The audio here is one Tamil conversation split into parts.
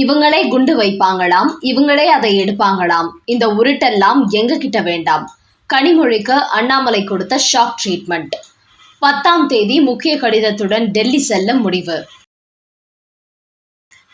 இவங்களே குண்டு வைப்பாங்களாம் இவங்களே அதை எடுப்பாங்களாம். இந்த உருட்டெல்லாம் எங்க கிட்ட வேண்டாம். கனிமொழிக்கு அண்ணாமலை கொடுத்த ஷாக் ட்ரீட்மெண்ட் பத்தாம் தேதி முக்கிய கடிதத்துடன் டெல்லி செல்ல முடிவு.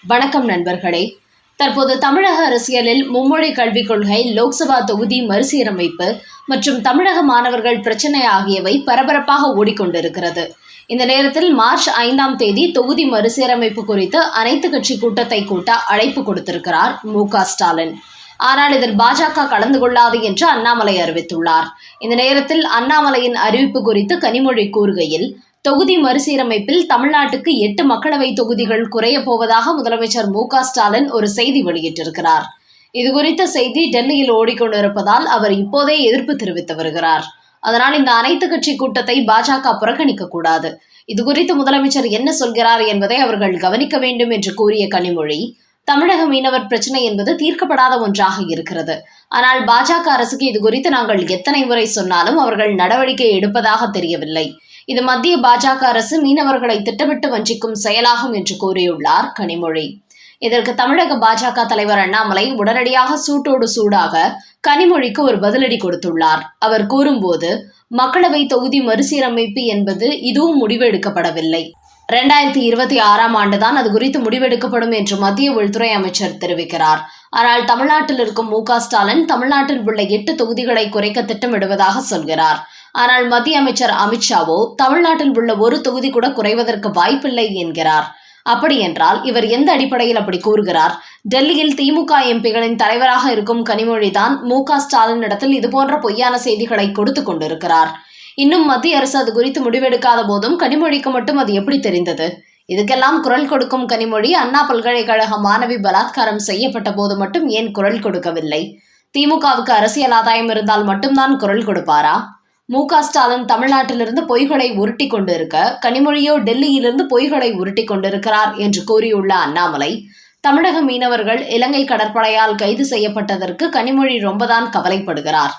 வணக்கம் நண்பர்களே. தற்போது தமிழக அரசியலில் மும்மொழி கல்விக் கொள்கை லோக்சபா தொகுதி மறுசீரமைப்பு மற்றும் தமிழக மாணவர்கள் பிரச்சனை ஆகியவை பரபரப்பாக ஓடிக்கொண்டிருக்கிறது. இந்த நேரத்தில் மார்ச் ஐந்தாம் தேதி தொகுதி மறுசீரமைப்பு குறித்து அனைத்து கட்சி கூட்டத்தை கூட்ட அழைப்பு கொடுத்திருக்கிறார் மு ஸ்டாலின். ஆனால் இதில் பாஜக கலந்து கொள்ளாது என்று அண்ணாமலை அறிவித்துள்ளார். இந்த நேரத்தில் அண்ணாமலையின் அறிவிப்பு குறித்து கனிமொழி கூறுகையில் தொகுதி மறுசீரமைப்பில் தமிழ்நாட்டுக்கு எட்டு மக்களவை தொகுதிகள் குறையப் போவதாக முதலமைச்சர் மு ஸ்டாலின் ஒரு செய்தி வெளியிட்டிருக்கிறார். இதுகுறித்த செய்தி டெல்லியில் ஓடிக்கொண்டிருப்பதால் அவர் இப்போதே எதிர்ப்பு தெரிவித்து வருகிறார். அதனால் இந்த அனைத்து கட்சி கூட்டத்தை பாஜக புறக்கணிக்க கூடாது இதுகுறித்து முதலமைச்சர் என்ன சொல்கிறார் என்பதை அவர்கள் கவனிக்க வேண்டும் என்று கூறிய கனிமொழி தமிழக மீனவர் பிரச்சனை என்பது தீர்க்கப்படாத ஒன்றாக இருக்கிறது. ஆனால் பாஜக அரசுக்கு இது குறித்து நாங்கள் எத்தனை முறை சொன்னாலும் அவர்கள் நடவடிக்கை எடுப்பதாக தெரியவில்லை. இது மத்திய பாஜக அரசு மீனவர்களை திட்டமிட்டு வஞ்சிக்கும் செயலாகும் என்று கூறியுள்ளார் கனிமொழி. இதற்கு தமிழக பாஜக தலைவர் அண்ணாமலை உடனடியாக சூட்டோடு சூடாக கனிமொழிக்கு ஒரு பதிலடி கொடுத்துள்ளார். அவர் கூறும்போது மக்களவை தொகுதி மறுசீரமைப்பு என்பது இதுவும் முடிவு எடுக்கப்படவில்லை ரெண்டாயிரத்தி இருபத்தி ஆறாம் ஆண்டுதான் அது குறித்து முடிவெடுக்கப்படும் என்று மத்திய உள்துறை அமைச்சர் தெரிவிக்கிறார். ஆனால் தமிழ்நாட்டில் இருக்கும் மு ஸ்டாலின் தமிழ்நாட்டில் உள்ள எட்டு தொகுதிகளை குறைக்க திட்டமிடுவதாக சொல்கிறார். ஆனால் மத்திய அமைச்சர் அமித்ஷாவோ தமிழ்நாட்டில் உள்ள ஒரு தொகுதி கூட குறைவதற்கு வாய்ப்பில்லை என்கிறார். அப்படி என்றால் இவர் எந்த அடிப்படையில் அப்படி கூறுகிறார்? டெல்லியில் திமுக எம்பிகளின் தலைவராக இருக்கும் கனிமொழிதான் மு க ஸ்டாலின் இடத்தில் இதுபோன்ற பொய்யான செய்திகளை கொடுத்து கொண்டிருக்கிறார். இன்னும் மத்திய அரசு அது குறித்து முடிவெடுக்காத போதும் கனிமொழிக்கு மட்டும் அது எப்படி தெரிந்தது? இதுக்கெல்லாம் குரல் கொடுக்கும் கனிமொழி அண்ணா பல்கலைக்கழக மாணவி பலாத்காரம் செய்யப்பட்ட போது மட்டும் ஏன் குரல் கொடுக்கவில்லை? திமுகவுக்கு அரசியல் ஆதாயம் இருந்தால் மட்டும்தான் குரல் கொடுப்பாரா? மு க ஸ்டாலின் தமிழ்நாட்டிலிருந்து பொய்களை உருட்டி கொண்டிருக்க கனிமொழியோ டெல்லியிலிருந்து பொய்களை உருட்டி கொண்டிருக்கிறார் என்று கூறியுள்ள அண்ணாமலை தமிழக மீனவர்கள் இலங்கை கடற்படையால் கைது செய்யப்பட்டதற்கு கனிமொழி ரொம்பதான் கவலைப்படுகிறார்.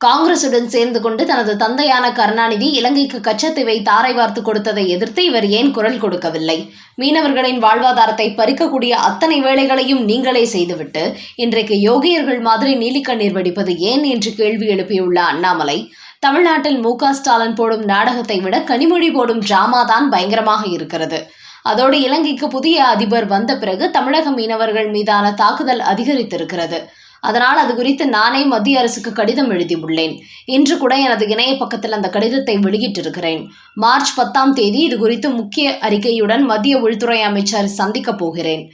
காங்கிரசுடன் சேர்ந்து கொண்டு தனது தந்தையான கருணாநிதி இலங்கைக்கு கச்சத்தீவை தாரை வார்த்து கொடுத்ததை எதிர்த்து இவர் ஏன் குரல் கொடுக்கவில்லை? மீனவர்களின் வாழ்வாதாரத்தை பறிக்கக்கூடிய அத்தனை வேலைகளையும் நீங்களே செய்துவிட்டு இன்றைக்கு யோகியர்கள் மாதிரி நீலிக்கண்ணீர் வடிப்பது ஏன் என்று கேள்வி எழுப்பியுள்ள அண்ணாமலை தமிழ்நாட்டில் மு ஸ்டாலின் போடும் நாடகத்தை விட கனிமொழி போடும் டிராமா தான் பயங்கரமாக இருக்கிறது. அதோடு இலங்கைக்கு புதிய அதிபர் வந்த பிறகு தமிழக மீனவர்கள் மீதான தாக்குதல் அதிகரித்திருக்கிறது. அதனால் அது குறித்து நானே மத்திய அரசுக்கு கடிதம் எழுதியுள்ளேன். இன்று கூட எனது இணைய பக்கத்தில் அந்த கடிதத்தை வெளியிட்டிருக்கிறேன். மார்ச் பத்தாம் தேதி இது குறித்து முக்கிய அறிக்கையுடன் மத்திய உள்துறை அமைச்சர் சந்திக்கப் போகிறேன்.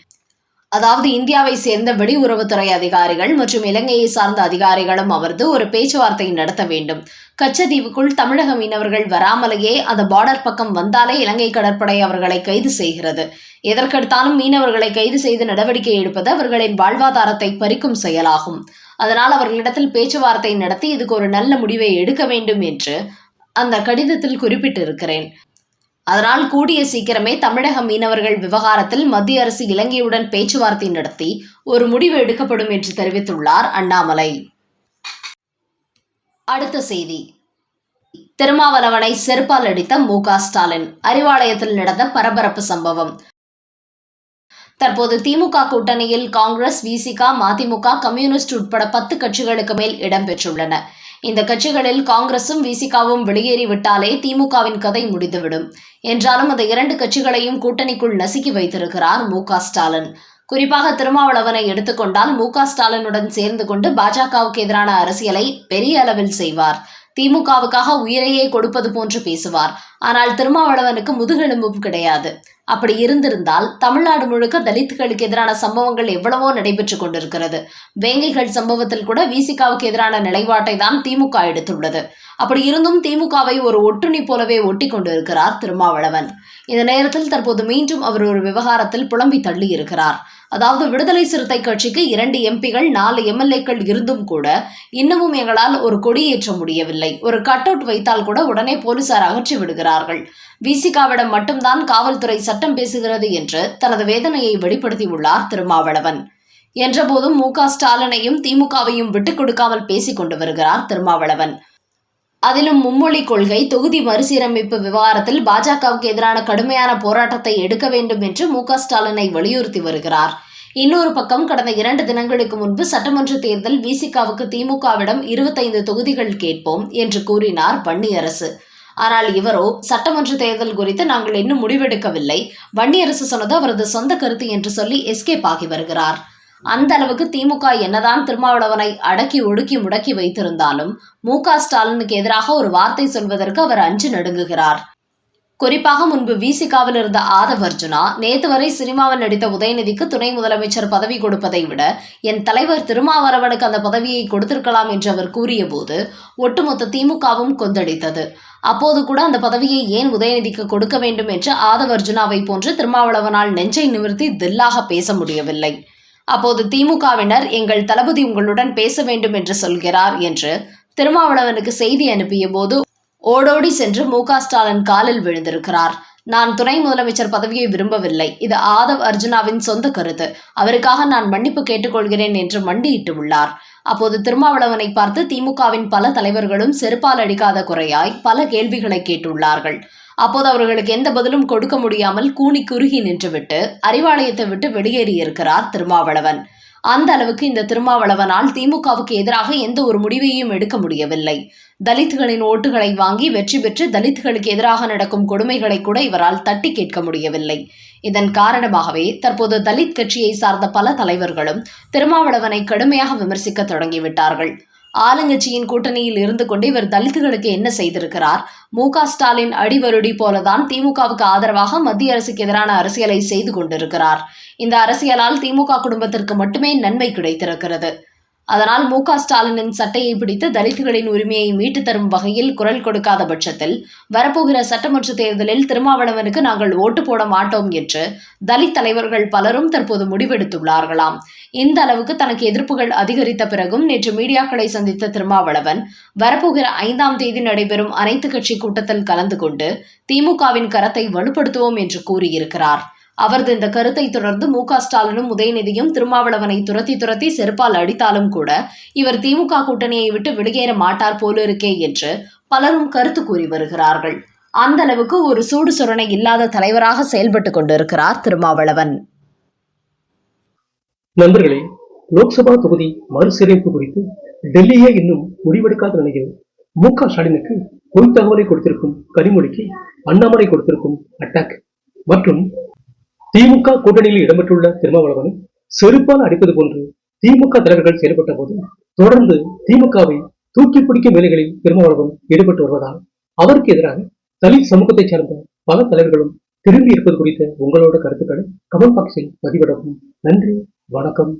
அதாவது இந்தியாவை சேர்ந்த வெளியுறவுத்துறை அதிகாரிகள் மற்றும் இலங்கையை சார்ந்த அதிகாரிகளும் அமர்ந்து ஒரு பேச்சுவார்த்தை நடத்த வேண்டும். கச்சதீவுக்குள் தமிழக மீனவர்கள் வராமலேயே அந்த பார்டர் பக்கம் வந்தாலே இலங்கை கடற்படை அவர்களை கைது செய்கிறது. எதற்கெடுத்தாலும் மீனவர்களை கைது செய்து நடவடிக்கை எடுப்பது அவர்களின் வாழ்வாதாரத்தை பறிக்கும் செயலாகும். அதனால் அவர்களிடத்தில் பேச்சுவார்த்தை நடத்தி இதுக்கு ஒரு நல்ல முடிவை எடுக்க வேண்டும் என்று அந்த கடிதத்தில் குறிப்பிட்டிருக்கிறேன். அதனால் கூடிய சீக்கிரமே தமிழக மீனவர்கள் விவகாரத்தில் மத்திய அரசு இலங்கையுடன் பேச்சுவார்த்தை நடத்தி ஒரு முடிவு எடுக்கப்படும் என்று தெரிவித்துள்ளார் அண்ணாமலை. அடுத்த செய்தி. திருமாவளவனை செருப்பால் அடித்த மு ஸ்டாலின். அறிவாலயத்தில் நடந்த பரபரப்பு சம்பவம். தற்போது திமுக கூட்டணியில் காங்கிரஸ் விசிக மதிமுக கம்யூனிஸ்ட் உட்பட பத்து கட்சிகளுக்கு மேல் இடம்பெற்றுள்ளன இந்த கட்சிகளில் காங்கிரசும் விசிகாவும் வெளியேறிவிட்டாலே திமுகவின் கதை முடிந்துவிடும். என்றாலும் அந்த இரண்டு கட்சிகளையும் கூட்டணிக்குள் நசுக்கி வைத்திருக்கிறார் மு ஸ்டாலின். குறிப்பாக திருமாவளவனை எடுத்துக்கொண்டால் மு ஸ்டாலினுடன் சேர்ந்து கொண்டு பாஜகவுக்கு எதிரான அரசியலை பெரிய அளவில் செய்வார். திமுகவுக்காக உயிரையே கொடுப்பது போன்று பேசுவார். ஆனால் திருமாவளவனுக்கு முதுகெலும்பும் கிடையாது. அப்படி இருந்திருந்தால் தமிழ்நாடு முழுக்க தலித்துகளுக்கு எதிரான சம்பவங்கள் எவ்வளவோ நடைபெற்று கொண்டிருக்கிறது. வேங்கைகள் சம்பவத்தில் கூட விசிகாவுக்கு எதிரான நிலைப்பாட்டை தான் திமுக எடுத்துள்ளது. அப்படி இருந்தும் திமுகவை ஒரு ஒட்டுணி போலவே ஒட்டி கொண்டிருக்கிறார் திருமாவளவன். இந்த நேரத்தில் தற்போது மீண்டும் அவர் ஒரு விவகாரத்தில் புலம்பி தள்ளி இருக்கிறார் அதாவது விடுதலை சிறுத்தை கட்சிக்கு இரண்டு எம்பிகள் நாலு எம்எல்ஏக்கள் இருந்தும் கூட இன்னமும் எங்களால் ஒரு கொடியேற்ற முடியவில்லை. ஒரு கட் அவுட் வைத்தால் கூட உடனே போலீசார் அகற்றி விடுகிறார்கள் விசிகாவிடம் மட்டும்தான் காவல்துறை சட்டம் பேசுகிறது என்று தனது வேதனையை வெளிப்படுத்தியுள்ளார் திருமாவளவன். என்றபோதும் மு க ஸ்டாலினையும் திமுகவையும் விட்டுக் கொடுக்காமல் பேசிக் கொண்டு வருகிறார் திருமாவளவன். அதிலும் மும்மொழி கொள்கை தொகுதி மறுசீரமைப்பு விவகாரத்தில் பாஜகவுக்கு எதிரான கடுமையான போராட்டத்தை எடுக்க வேண்டும் என்று மு க ஸ்டாலினை வலியுறுத்தி வருகிறார். இன்னொரு பக்கம் கடந்த இரண்டு தினங்களுக்கு முன்பு சட்டமன்ற தேர்தல் விசிகாவுக்கு திமுகவிடம் இருபத்தைந்து தொகுதிகள் கேட்போம் என்று கூறினார் வன்னியரசு ஆனால் இவரோ சட்டமன்ற தேர்தல் குறித்து நாங்கள் இன்னும் முடிவெடுக்கவில்லை. வன்னியரசு சொன்னது அவரது சொந்த கருத்து என்று சொல்லி எஸ்கேப் ஆகி வருகிறார். அந்த அளவுக்கு திமுக என்னதான் திருமாவளவனை அடக்கி ஒடுக்கி முடக்கி வைத்திருந்தாலும் மு க ஸ்டாலினுக்கு எதிராக ஒரு வார்த்தை சொல்வதற்கு அவர் அஞ்சு நடுங்குகிறார். குறிப்பாக முன்பு விசிகாவில் இருந்த ஆதவ் அர்ஜுனா நேத்து வரை சினிமாவில் நடித்த உதயநிதிக்கு துணை முதலமைச்சர் பதவி கொடுப்பதை விட என் தலைவர் திருமாவளவனுக்கு அந்த பதவியை கொடுத்திருக்கலாம் என்று அவர் கூறியபோது ஒட்டுமொத்த திமுகவும் கொந்தளித்தது. அப்போது கூட அந்த பதவியை ஏன் உதயநிதிக்கு கொடுக்க வேண்டும் என்று ஆதவர்ஜுனாவை போன்று திருமாவளவனால் நெஞ்சை நிமிர்த்தி தில்லாக பேச முடியவில்லை. அப்போது திமுகவினர் எங்கள் தளபதி உங்களுடன் பேச வேண்டும் என்று சொல்கிறார் என்று திருமாவளவனுக்கு செய்தி அனுப்பிய போது ஓடோடி சென்று மு. ஸ்டாலின் காலில் விழுந்திருக்கிறார். நான் துணை முதலமைச்சர் பதவியை விரும்பவில்லை. இது ஆதவ் அர்ஜுனாவின் சொந்த கருத்து. அவருக்காக நான் மன்னிப்பு கேட்டுக்கொள்கிறேன் என்று மண்டியிட்டு உள்ளார். அப்போது திருமாவளவனை பார்த்து திமுகவின் பல தலைவர்களும் செருப்பால் அடிக்காத குறையாய் பல கேள்விகளை கேட்டுள்ளார்கள். அப்போது அவர்களுக்கு எந்த பதிலும் கொடுக்க முடியாமல் கூனி குறுகி நின்றுவிட்டு அறிவாலயத்தை விட்டு வெளியேறியிருக்கிறார் திருமாவளவன். அந்த அளவுக்கு இந்த திருமாவளவனால் திமுகவுக்கு எதிராக எந்த ஒரு முடிவையும் எடுக்க முடியவில்லை. தலித்துகளின் ஓட்டுகளை வாங்கி வெற்றி பெற்று தலித்துகளுக்கு எதிராக நடக்கும் கொடுமைகளை கூட இவரால் தட்டி கேட்க முடியவில்லை. இதன் காரணமாகவே தற்போது தலித் கட்சியை சார்ந்த பல தலைவர்களும் திருமாவளவனை கடுமையாக விமர்சிக்க தொடங்கிவிட்டார்கள். ஆளுங்கட்சியின் கூட்டணியில் இருந்து கொண்டு இவர் தலித்துகளுக்கு என்ன செய்திருக்கிறார்? மு க ஸ்டாலின் அடிவருடி போலதான் திமுகவுக்கு ஆதரவாக மத்திய அரசுக்கு எதிரான அரசியலை செய்து கொண்டிருக்கிறார். இந்த அரசியலால் திமுக குடும்பத்திற்கு மட்டுமே நன்மை கிடைத்திருக்கிறது. அதனால் மு க ஸ்டாலினின் சட்டையை பிடித்து தலித்துகளின் உரிமையை மீட்டு தரும் வகையில் குரல் கொடுக்காத பட்சத்தில் வரப்போகிற சட்டமன்ற தேர்தலில் திருமாவளவனுக்கு நாங்கள் ஓட்டு போட மாட்டோம் என்று தலித் தலைவர்கள் பலரும் தற்போது முடிவெடுத்துள்ளார்களாம். இந்த அளவுக்கு தனக்கு எதிர்ப்புகள் அதிகரித்த பிறகும் நேற்று மீடியாக்களை சந்தித்த திருமாவளவன் வரப்போகிற ஐந்தாம் தேதி நடைபெறும் அனைத்து கட்சி கூட்டத்தில் கலந்து கொண்டு திமுகவின் கரத்தை வலுப்படுத்துவோம் என்று கூறியிருக்கிறார். அவரது இந்த கருத்தை தொடர்ந்து மு க ஸ்டாலினும் உதயநிதியும் திருமாவளவனை துரத்தி துரத்தி செருப்பால் அடித்தாலும் கூட இவர் திமுக கூட்டணியை விட்டு வெளியேற மாட்டார் போலிருக்கே என்று பலரும் கருத்து கூறி வருகிறார்கள். அந்த அளவுக்கு ஒரு சூடு சுரணை இல்லாத தலைவராக செயல்பட்டு கொண்டிருக்கிறார் திருமாவளவன். நண்பர்களே லோக்சபா தொகுதி மறுசீரமைப்பு குறித்து டெல்லியே இன்னும் முடிவெடுக்காத நிலையில் மு க ஸ்டாலினுக்கு பொய் தகவலை கொடுத்திருக்கும் கனிமொழிக்கு அண்ணாமலை கொடுத்திருக்கும் அட்டாக் மற்றும் திமுக கூட்டணியில் இடம்பெற்றுள்ள திருமாவளவன் செருப்பால் அடிப்பது போன்று திமுக தலைவர்கள் செயல்பட்ட போது தொடர்ந்து திமுகவை தூக்கி பிடிக்கும் வேலைகளில் திருமாவளவன் ஈடுபட்டு வருவதால் அவருக்கு எதிராக தலித் சமூகத்தைச் சார்ந்த பல தலைவர்களும் திரும்பி இருப்பது குறித்த உங்களோட கருத்துக்களை கமெண்ட் பாக்ஸில் பதிவிடவும். நன்றி வணக்கம்.